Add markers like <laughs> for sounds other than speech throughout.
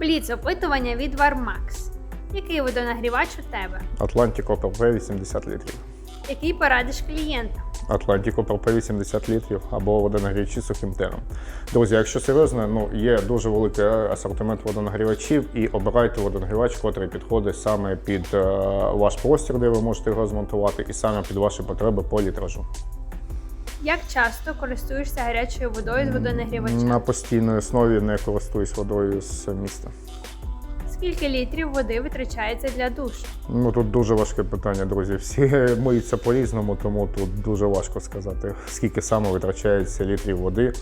Бліц опитування від Warmax. Який водонагрівач у тебе? Atlantic Opel 80 літрів. Який порадиш клієнтам? Atlantic Opel 80 літрів або водонагрівачі з сухим теном. Друзі, якщо серйозно, ну є дуже великий асортимент водонагрівачів, і обирайте водонагрівач, котрий підходить саме під е, ваш простір, де ви можете його змонтувати, і саме під ваші потреби по літражу. Як часто користуєшся гарячою водою з водонагрівача? На постійній основі не користуюсь водою з міста. Скільки літрів води витрачається для душу? Ну тут дуже важке питання, друзі. Всі <laughs> миються по-різному, тому тут дуже важко сказати, скільки саме витрачається літрів води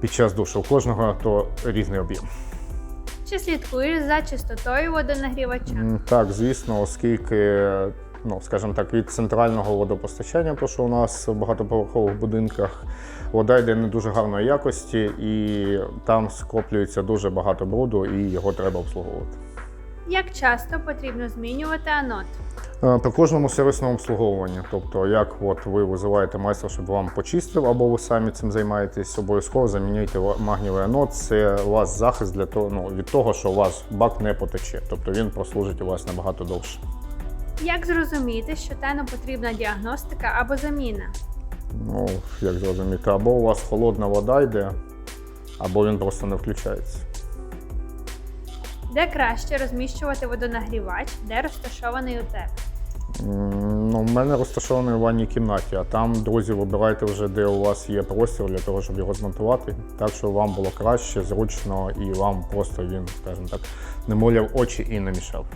під час душу. У кожного то різний об'єм. Чи слідкуєш за чистотою водонагрівача? Так, звісно, оскільки, ну скажімо так, від центрального водопостачання, то що у нас в багатоповерхових будинках вода йде не дуже гарної якості, і там скоплюється дуже багато бруду, і його треба обслуговувати. Як часто потрібно змінювати анод? Е, При кожному сервісному обслуговуванні, тобто, як от ви визиваєте майстра, щоб вам почистив, або ви самі цим займаєтесь, обов'язково замінюйте магнієвий анод. Це у вас захист для того, ну, від того, що у вас бак не потече, тобто він прослужить у вас набагато довше. Як зрозуміти, що тену потрібна діагностика або заміна? Ну, як зрозуміти, або у вас холодна вода йде, або він просто не включається. Де краще розміщувати водонагрівач, де розташований у тебе? Ну, в мене розташований в ванній кімнаті, а там, друзі, вибирайте вже, де у вас є простір для того, щоб його змонтувати, так щоб вам було краще, зручно і вам просто він, скажімо так, не моляв очі і не мішав.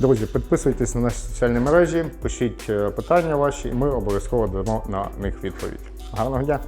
Друзі, підписуйтесь на наші соціальні мережі, пишіть е, питання ваші, і ми обов'язково дамо на них відповідь. Гарного дня!